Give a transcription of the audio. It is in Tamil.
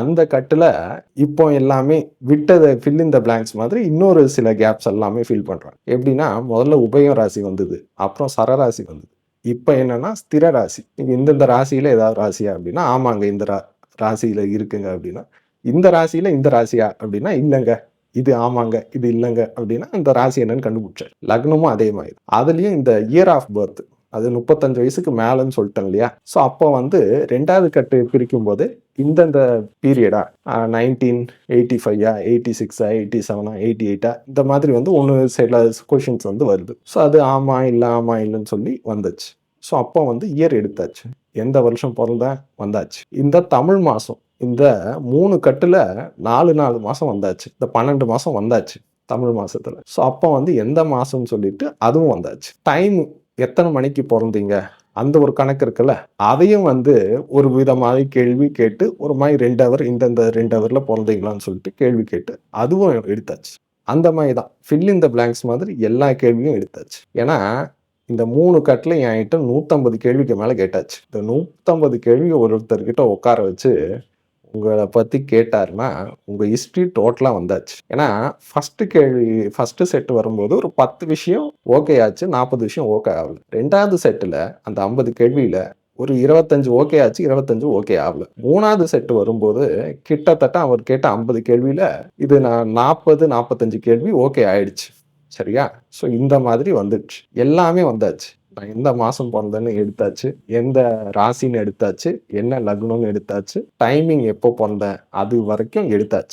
அந்த கட்டுல இப்போ எல்லாமே விட்டதை ஃபில் இந்த பிளாங்க்ஸ் மாதிரி இன்னொரு சில கேப்ஸ் எல்லாமே ஃபில் பண்றாங்க. எப்படின்னா முதல்ல உபயம் ராசி வந்தது அப்புறம் சரராசி வந்தது. இப்போ என்னன்னா ஸ்திர ராசி. நீங்கள் இந்தந்த ராசியில ஏதாவது ராசியா அப்படின்னா ஆமாங்க இந்த ரா ராசியில் இருக்குங்க அப்படின்னா இந்த ராசியில இந்த ராசியா அப்படின்னா இல்லைங்க இது ஆமாங்க இது இல்லைங்க அப்படின்னா இந்த ராசி என்னன்னு கண்டுபிடிச்சார் லக்னமும் அதே மாதிரி. அதுலயும் இந்த இயர் ஆஃப் பர்த் அது முப்பத்தஞ்சு வயசுக்கு மேலன்னு சொல்லிட்டேன் இல்லையா? ஸோ அப்போ வந்து ரெண்டாவது கட்டு பிரிக்கும் போது இந்தந்த பீரியடா நைன்டீன் எயிட்டி ஃபைவா எயிட்டி சிக்ஸா எயிட்டி செவனா எயிட்டி எயிட்டா இந்த மாதிரி வந்து ஒன்று சில கொஷின்ஸ் வந்து வருது. ஸோ அது ஆமா இல்லை ஆமா இல்லைன்னு சொல்லி வந்துச்சு. ஸோ அப்போ வந்து இயர் எடுத்தாச்சு. எந்த வருஷம் பிறந்த? வந்தாச்சு. இந்த தமிழ் மாதம் இந்த மூணு கட்டில் நாலு நாலு மாதம் வந்தாச்சு. இந்த பன்னெண்டு மாதம் வந்தாச்சு தமிழ் மாதத்தில் ஸோ அப்போ வந்து எந்த மாதம்னு சொல்லிட்டு அதுவும் வந்தாச்சு. டைம் எத்தனை மணிக்கு பிறந்தீங்க? அந்த ஒரு கணக்கு இருக்குல்ல? அதையும் வந்து ஒரு விதமாக கேள்வி கேட்டு ஒரு மாதிரி ரெண்டு ஹவர் இந்தந்த ரெண்டு ஹவரில் பிறந்தீங்களான்னு சொல்லிட்டு கேள்வி கேட்டு அதுவும் எடுத்தாச்சு. அந்த மாதிரி தான். ஃபில் இந்த பிளாங்க்ஸ் மாதிரி எல்லா கேள்வியும் எடுத்தாச்சு. ஏன்னா இந்த மூணு கட்டில் என்கிட்ட நூற்றம்பது கேள்விக்கு மேலே கேட்டாச்சு. இந்த நூற்றம்பது கேள்வி ஒருத்தர்கிட்ட உட்கார வச்சு உங்களை பற்றி கேட்டாருன்னா உங்கள் ஹிஸ்ட்ரி டோட்டலாக வந்தாச்சு. ஏன்னா ஃபஸ்ட்டு கேள்வி ஃபஸ்ட்டு செட்டு வரும்போது ஒரு பத்து விஷயம் ஓகே ஆச்சு நாற்பது விஷயம் ஓகே ஆகல. ரெண்டாவது செட்டில் அந்த ஐம்பது கேள்வியில் ஒரு இருபத்தஞ்சு ஓகே ஆச்சு இருபத்தஞ்சு ஓகே ஆகல. மூணாவது செட்டு வரும்போது கிட்டத்தட்ட அவர் கேட்ட ஐம்பது கேள்வியில் இது நான் நாற்பது நாற்பத்தஞ்சு கேள்வி ஓகே ஆயிடுச்சு. சரியா? ஸோ இந்த மாதிரி வந்துடுச்சு. எல்லாமே வந்தாச்சு. நான் எந்த மாதம் பிறந்தேன்னு எடுத்தாச்சு எந்த ராசின்னு எடுத்தாச்சு என்ன லக்னம்னு எடுத்தாச்சு டைமிங் எப்போ பிறந்தேன் அது வரைக்கும் எடுத்தாச்சு.